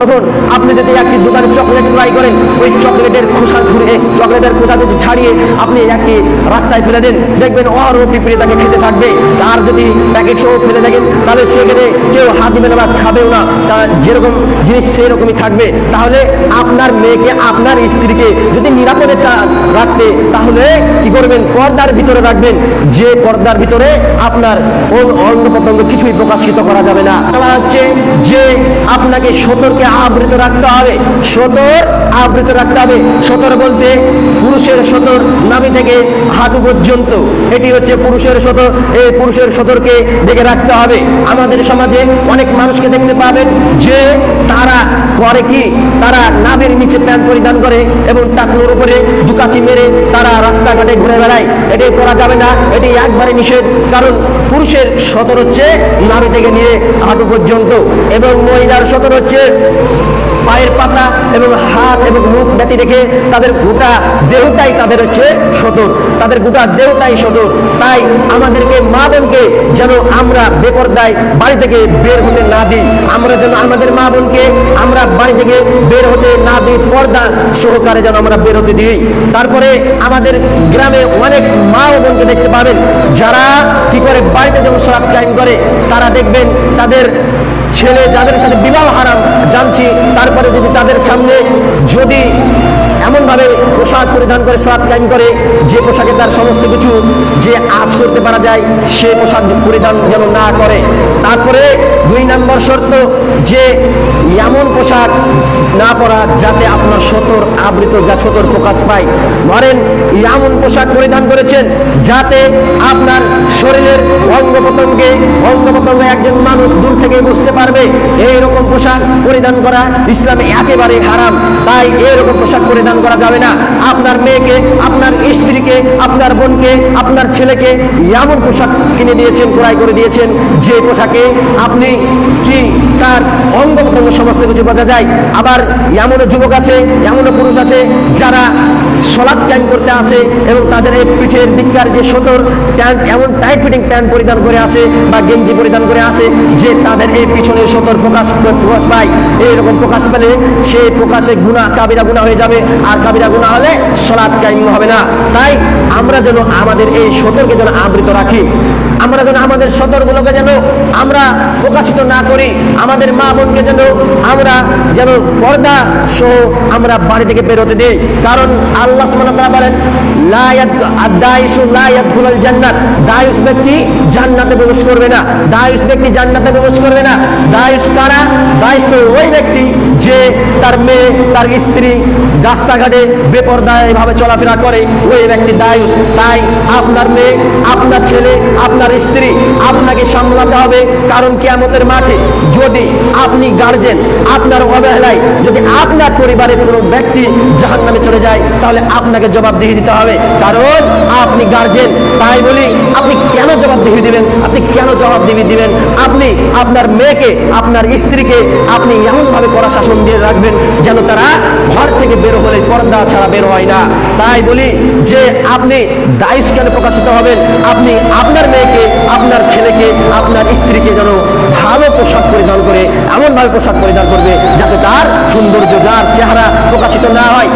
তখন আপনি যদি একটি দোকানে চকলেট ট্রাই করেন, ওই চকলেটের খোসা ঘুরে চকলেটের খোসা যদি ছাড়িয়ে আপনি একটি রাস্তায় ফেলে দেন, দেখবেন অর পিঁপড়ে তাকে খেতে থাকবে। আর যদি প্যাকেট সহ ফেলে থাকেন, তাহলে সেখানে কেউ হাত দিবে না খাবেও না। তা যেরকম জিনিস সেরকমই থাকবে। তাহলে আপনার মেয়েকে, আপনার স্ত্রীকে যদি নিরাপদে চান রাখতে, তাহলে কি করবেন? পর্দার ভিতরে রাখবেন। যে পর্দার ভিতরে আপনার অং- অঙ্গ প্রত্যঙ্গ কিছুই প্রকাশিত করা যাবে না। হচ্ছে যে আপনাকে সতর্কে আবৃত রাখতে হবে। সতর আবৃত রাখতে হবে। সতর বলতে পুরুষের সতর নাভি থেকে হাঁটু পর্যন্ত। এটি হচ্ছে পুরুষের সতর। এই পুরুষের সতরকে দেখে রাখতে হবে। আমাদের সমাজে অনেক মানুষকে দেখতে পাবেন যে তারা করে কি? তারা নাভের নিচে প্যান্ট পরিধান করে এবং টাকনোর উপরে দুকাচি মেরে তারা রাস্তাঘাটে ঘুরে বেড়ায়। এটি করা যাবে না। এটি একবারে নিষেধ। কারণ পুরুষের সতর হচ্ছে নাভি থেকে নিয়ে হাঁটু পর্যন্ত এবং মহিলার সতর হচ্ছে পায়ের পাতা এবং হাত এবং মুখ ব্যতি রেখে তাদের গোটা দেহটাই তাদের হচ্ছে সদর। তাদের গোটা দেহটাই সতর তাই আমাদেরকে মা বোনকে যেন আমরা বেপরদায় বাড়ি থেকে বের হতে না দিই। আমরা যেন আমাদের মা বোনকে আমরা বাড়ি থেকে বের হতে না দিই। পর্দা সহকারে যেন আমরা বের হতে দিই। তারপরে আমাদের গ্রামে অনেক মা বোনকে দেখতে পাবেন। যারা কি করে বাড়িতে যেমন সারাপ টাইম করে, তারা দেখবেন তাদের ছেলে যাদের সাথে বিবাহ হারাম জানছি, তারপরে যদি তাদের সামনে যদি এমনভাবে পোশাক পরিধান করে, সাত টাইম করে, যে পোশাকে তার সমস্ত কিছু যে আজ করতে পারা যায়, সে পোশাক পরিধান যেন না করে। তারপরে দুই নম্বর শর্ত, যে এমন পোশাক না পরা যাতে আপনার সতর আবৃত, যা সতর প্রকাশ পায়। ধরেন, এমন পোশাক পরিধান করেছেন যাতে আপনার শরীরের অঙ্গ প্রত্যঙ্গে অঙ্গ প্রত্যঙ্গে একজন মানুষ দূর থেকে বুঝতে পারবে, এইরকম পোশাক পরিধান করা ইসলামে একেবারে হারাম। তাই এরকম পোশাক পরিধান করা যাবে না। আপনার মেয়েকে, আপনার স্ত্রীকে, আপনার বোনকে, আপনার ছেলেকে এমন পোশাক কিনে দিয়েছেন, ক্রয় করে দিয়েছেন, যে পোশাকে আপনি কি তার অঙ্গ প্রত্যঙ্গ সমস্ত কিছু বোঝা যায়। আবার এমনও যুবক আছে, এমনও পুরুষ আছে, যারা সলাপ ট্যাঙ্ক করতে আসে এবং তাদের এই পিঠের দিককার যে সতর প্যান্ট, এমন টাইট ফিটিং প্যান্ট পরিধান করে আছে বা গেঞ্জি পরিধান করে আছে, যে তাদের এই পিছনে সতর প্রকাশ প্রকাশ পায়। এইরকম প্রকাশ পেলে সেই প্রকাশে গুণা কাবিরা গুণা হয়ে যাবে। আর কাবিরা গুণা হলে সলাৎ কাইম হবে না। তাই আমরা যেন আমাদের এই সতর্কে যেন আবৃত রাখি। আমরা যেন আমাদের সতর্কগুলোকে যেন আমরা প্রকাশিত না করি, আমাদের মা বোনকে যেন আমরা যেন পর্দা সহ আমরা বাড়ি থেকে বেরোতে দিই। কারণ আল্লাহ বলেন তার মেয়ে, তার স্ত্রী রাস্তাঘাটে বেপরদায় ভাবে চলাফেরা করে। ওই ব্যক্তি দায়ুস তাই আপনার মেয়ে, আপনার ছেলে আপনার স্ত্রী আপনাকে সামলাতে হবে, কারণ কেয়ামতের মাঠে যদি আপনি গার্জেন আপনার অবহেলায় যদি আপনার পরিবারের কোনো ব্যক্তি জাহান নামে চলে যায়, তাহলে আপনাকে জবাবদিহি দিতে হবে। কারণ আপনি গার্জেন তাই বলি আপনি কেন জবাবদিহি দিবেন আপনি কেন জবাবদিহি দিবেন আপনি আপনার মেয়েকে, আপনার স্ত্রীকে আপনি এমনভাবে কড়া শাসন দিয়ে রাখবেন যেন তারা ঘর থেকে বের হলে পর্দা ছাড়া বের হয় না। তাই বলি যে আপনি দায়িস কেন প্রকাশিত হবেন। আপনি আপনার মেয়েকে, আপনার ছেলেকে, আপনার স্ত্রীকে যেন ভালো পোশাক পরিধান করে, এমনভাবে পোশাক পরিধান করবে যাতে তার সৌন্দর্য, যার চেহারা প্রকাশিত না হয়।